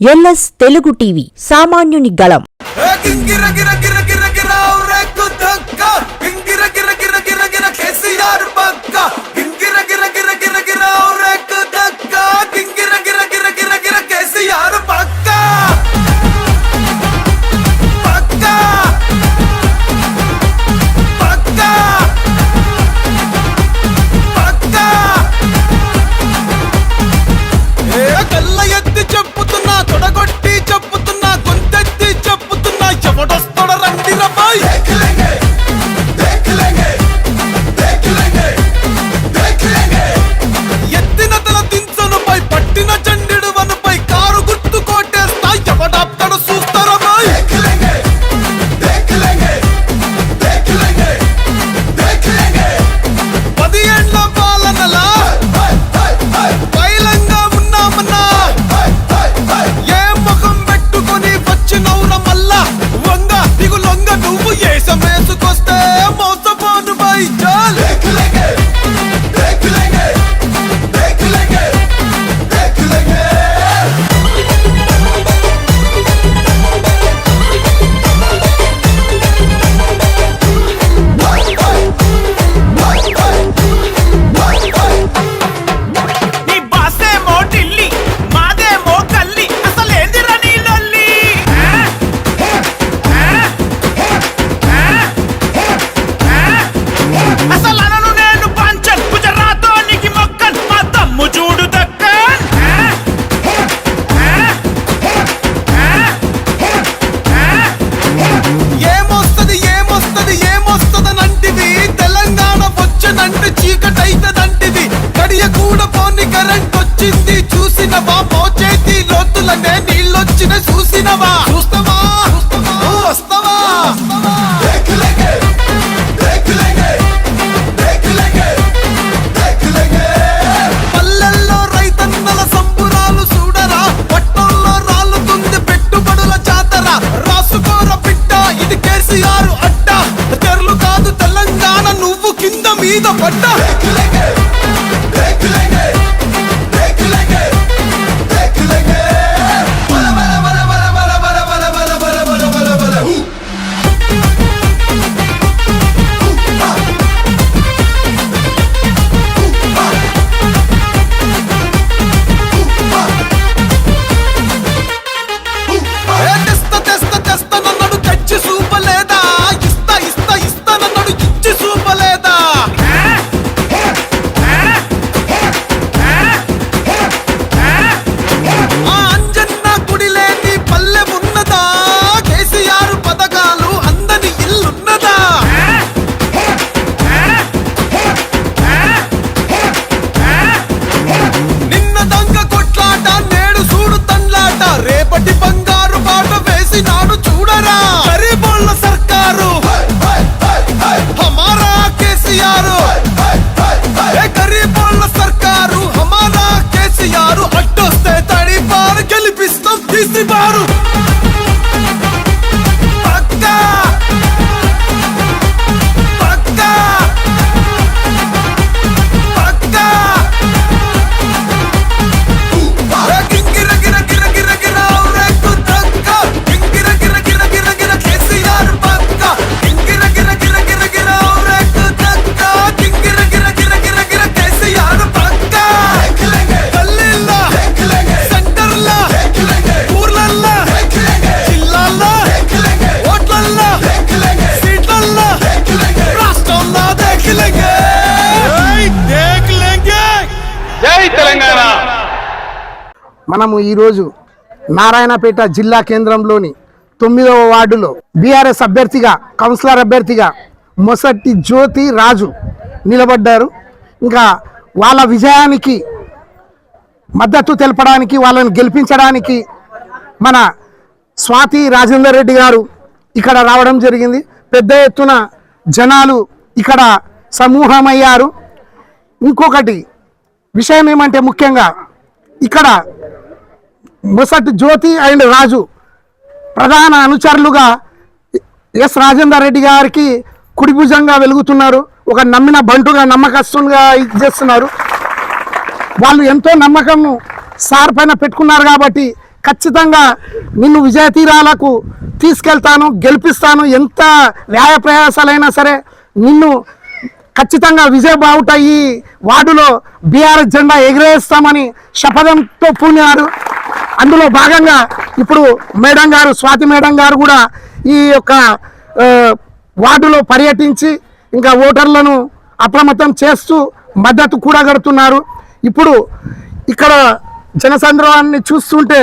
LS Telugu TV సామాన్యుని గలం the bomb. మనము ఈరోజు నారాయణపేట జిల్లా కేంద్రంలోని తొమ్మిదవ వార్డులో బీఆర్ఎస్ అభ్యర్థిగా కౌన్సిలర్ అభ్యర్థిగా మొసటి జ్యోతి రాజు నిలబడ్డారు. ఇంకా వాళ్ళ విజయానికి మద్దతు తెలపడానికి వాళ్ళని గెలిపించడానికి మన స్వాతి రాజేందర్ రెడ్డి గారు ఇక్కడ రావడం జరిగింది. పెద్ద ఎత్తున జనాలు ఇక్కడ సమూహమయ్యారు. ఇంకొకటి విషయం ఏమంటే ముఖ్యంగా ఇక్కడ ముసటి జ్యోతి అండ్ రాజు ప్రధాన అనుచరులుగా ఎస్ రాజేందర్ రెడ్డి గారికి కుడిభుజంగా వెలుగుతున్నారు. ఒక నమ్మిన బంటుగా నమ్మకస్తుగా ఇది చేస్తున్నారు వాళ్ళు ఎంతో నమ్మకం సార్ పైన పెట్టుకున్నారు కాబట్టి ఖచ్చితంగా నిన్ను విజయ తీరాలకు తీసుకెళ్తాను గెలిపిస్తాను ఎంత వ్యాయ ప్రయాసాలైనా సరే నిన్ను ఖచ్చితంగా విజయ బావుట ఈ వార్డులో బీఆర్ఎస్ జెండా ఎగిరేస్తామని శపథంతో పూనారు అందులో భాగంగా ఇప్పుడు మేడం గారు స్వాతి మేడం గారు కూడా ఈ యొక్క వార్డులో పర్యటించి ఇంకా ఓటర్లను అప్రమత్తం చేస్తూ మద్దతు కూడా కడుతున్నారు ఇప్పుడు ఇక్కడ జనసంద్రవాన్ని చూస్తుంటే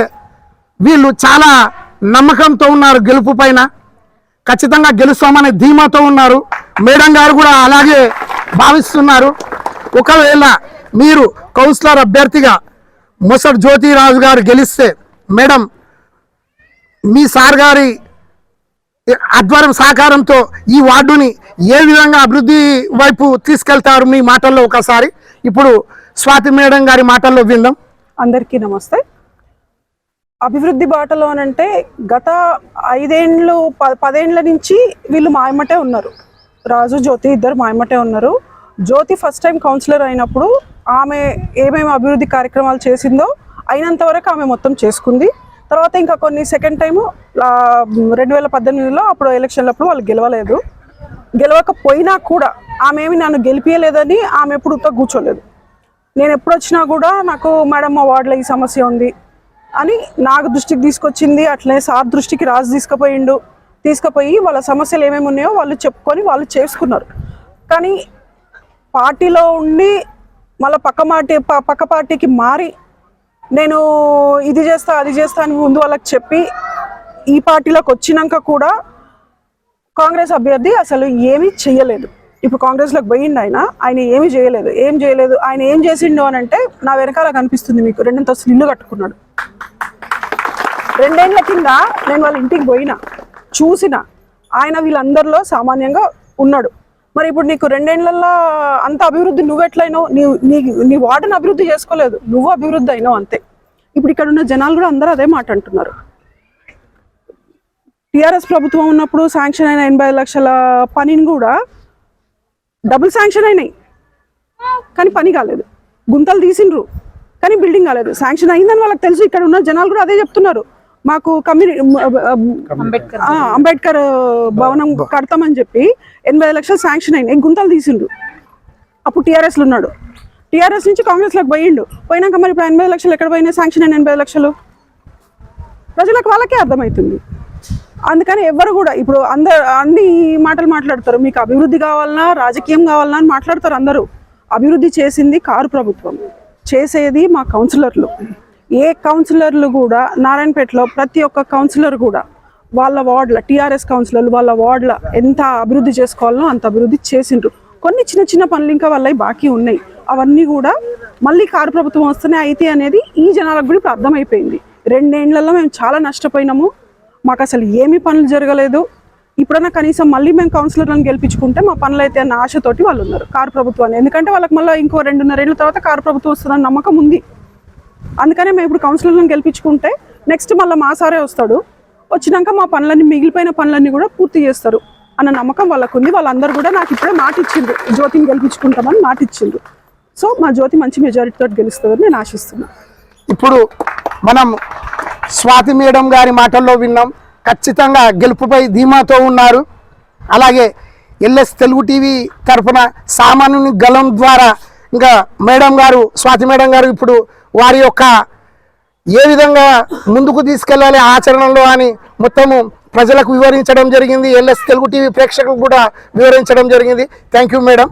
వీళ్ళు చాలా నమ్మకంతో ఉన్నారు గెలుపు పైన. ఖచ్చితంగా గెలుస్తామనే ధీమాతో ఉన్నారు. మేడం గారు కూడా అలాగే భావిస్తున్నారు. ఒకవేళ మీరు కౌన్సిలర్ అభ్యర్థిగా మొసటి జ్యోతిరాజు గారు గెలిస్తే మేడం మీ సార్ గారి ఆధ్వర్యం సహకారంతో ఈ వార్డుని ఏ విధంగా అభివృద్ధి వైపు తీసుకెళ్తారు మీ మాటల్లో ఒకసారి? ఇప్పుడు స్వాతి మేడం గారి మాటల్లో విందాం. అందరికీ నమస్తే. అభివృద్ధి బాటలో అంటే గత ఐదేండ్లు ప పదేండ్ల నుంచి వీళ్ళు మాయమటే ఉన్నారు. రాజు జ్యోతి ఇద్దరు మాయమటే ఉన్నారు. జ్యోతి ఫస్ట్ టైం కౌన్సిలర్ అయినప్పుడు ఆమె ఏమేమి అభివృద్ధి కార్యక్రమాలు చేసిందో అయినంత వరకు ఆమె మొత్తం చేసుకుంది. తర్వాత ఇంకా కొన్ని సెకండ్ టైము రెండు వేల పద్దెనిమిదిలో అప్పుడు ఎలక్షన్లప్పుడు వాళ్ళు గెలవలేదు. గెలవకపోయినా కూడా ఆమె ఏమి నన్ను గెలిపించలేదని ఆమె ఎప్పుడు కూర్చోలేదు. నేను ఎప్పుడు వచ్చినా కూడా నాకు మేడం మా వార్డులో ఈ సమస్య ఉంది అని నాకు దృష్టికి తీసుకొచ్చింది. అట్లనే సార్ దృష్టికి రాజు తీసుకుపోయిండు. తీసుకుపోయి వాళ్ళ సమస్యలు ఏమేమి ఉన్నాయో వాళ్ళు చెప్పుకొని వాళ్ళు చేసుకున్నారు. కానీ పార్టీలో ఉండి మళ్ళీ పక్క పార్టీ ప- పక్క పార్టీకి మారి నేను ఇది చేస్తా అది చేస్తా అని ముందు వాళ్ళకి చెప్పి ఈ పార్టీలోకి వచ్చినాక కూడా కాంగ్రెస్ అభ్యర్థి అసలు ఏమీ చెయ్యలేదు. ఇప్పుడు కాంగ్రెస్లోకి పోయిండు ఆయన ఆయన ఏమీ చేయలేదు. ఏం చేయలేదు? ఆయన ఏం చేసిండు అని అంటే నా వెనకాల కనిపిస్తుంది మీకు రెండంతస్తులు ఇల్లు కట్టుకున్నాడు. రెండేళ్ళ కింద నేను వాళ్ళ ఇంటికి పోయినా చూసిన ఆయన వీళ్ళందరిలో సామాన్యంగా ఉన్నాడు. మరి ఇప్పుడు నీకు రెండేళ్ళలో అంత అభివృద్ధి నువ్వెట్లయినావు? నీ నీ నీ వార్డును అభివృద్ధి చేసుకోలేదు. నువ్వు అభివృద్ధి అయినావు అంతే. ఇప్పుడు ఇక్కడ ఉన్న జనాలు కూడా అందరూ అదే మాట అంటున్నారు. టిఆర్ఎస్ ప్రభుత్వం ఉన్నప్పుడు శాంక్షన్ అయిన ఎనభై లక్షల పనిని కూడా డబుల్ శాంక్షన్ అయినాయి. కానీ పని కాలేదు. గుంతలు తీసిండ్రు. కానీ బిల్డింగ్ కాలేదు. శాంక్షన్ అయిందని వాళ్ళకి తెలుసు. ఇక్కడ ఉన్న జనాలు కూడా అదే చెప్తున్నారు. మాకు కమ్యూనిటీ అంబేద్కర్ భవనం కడతామని చెప్పి ఎనభై లక్షలు శాంక్షన్ అయినాయి గుంతలు తీసిండ్రు అప్పుడు టీఆర్ఎస్లో ఉన్నాడు. టీఆర్ఎస్ నుంచి కాంగ్రెస్లోకి పోయిండు. పోయినాక మరి ఇప్పుడు ఎనభై లక్షలు ఎక్కడ పోయినాయి శాంక్షన్ అయిన ఎనభై లక్షలు? ప్రజలకు వాళ్ళకే అర్థమవుతుంది. అందుకని ఎవరు కూడా ఇప్పుడు అందరు అన్ని మాటలు మాట్లాడతారు. మీకు అభివృద్ధి కావాలన్నా రాజకీయం కావాలన్నా అని మాట్లాడతారు అందరూ. అభివృద్ధి చేసింది కారు ప్రభుత్వం. చేసేది మా కౌన్సిలర్లు. ఏ కౌన్సిలర్లు కూడా నారాయణపేటలో ప్రతి ఒక్క కౌన్సిలర్ కూడా వాళ్ళ వార్డుల టీఆర్ఎస్ కౌన్సిలర్లు వాళ్ళ వార్డుల ఎంత అభివృద్ధి చేసుకోవాలో అంత అభివృద్ధి చేసిండ్రు. కొన్ని చిన్న చిన్న పనులు ఇంకా వాళ్ళవి బాకీ ఉన్నాయి. అవన్నీ కూడా మళ్ళీ కారు ప్రభుత్వం వస్తేనే అయితే అనేది ఈ జనాలకు కూడా ఇప్పుడు అర్థమైపోయింది. రెండేళ్ళలో మేము చాలా నష్టపోయినాము. మాకు అసలు ఏమీ పనులు జరగలేదు. ఇప్పుడన్నా కనీసం మళ్ళీ మేము కౌన్సిలర్లను గెలిపించుకుంటే మా పనులు అయితే అన్న ఆశతోటి వాళ్ళు ఉన్నారు కారు ప్రభుత్వాన్ని. ఎందుకంటే వాళ్ళకి మళ్ళీ ఇంకో రెండున్నరేళ్ళ తర్వాత కారు ప్రభుత్వం వస్తుందని నమ్మకం ఉంది. అందుకనే మేము ఇప్పుడు కౌన్సిలర్లను గెలిపించుకుంటే నెక్స్ట్ మళ్ళీ మా సారే వస్తాడు. వచ్చినాక మా పనులన్నీ మిగిలిపోయిన పనులన్నీ కూడా పూర్తి చేస్తారు అన్న నమ్మకం వాళ్ళకు ఉంది వాళ్ళందరూ కూడా నాకు ఇప్పుడే మాట ఇచ్చింది జ్యోతిని గెలిపించుకుంటామని మాట ఇచ్చింది సో మా జ్యోతి మంచి మెజారిటీతో గెలుస్తుందని నేను ఆశిస్తున్నాను ఇప్పుడు మనం స్వాతి మేడం గారి మాటల్లో విన్నాం. ఖచ్చితంగా గెలుపుపై ధీమాతో ఉన్నారు. అలాగే ఎల్ఎస్ తెలుగు టీవీ తరఫున సామాన్యుని గలం ద్వారా ఇంకా మేడం గారు స్వాతి మేడం గారు ఇప్పుడు వారి యొక్క ఏ విధంగా ముందుకు తీసుకెళ్ళాలి ఆచరణలో అని మొత్తము ప్రజలకు వివరించడం జరిగింది. ఎల్ఎస్ తెలుగు టీవీ ప్రేక్షకులకు కూడా వివరించడం జరిగింది. Thank you madam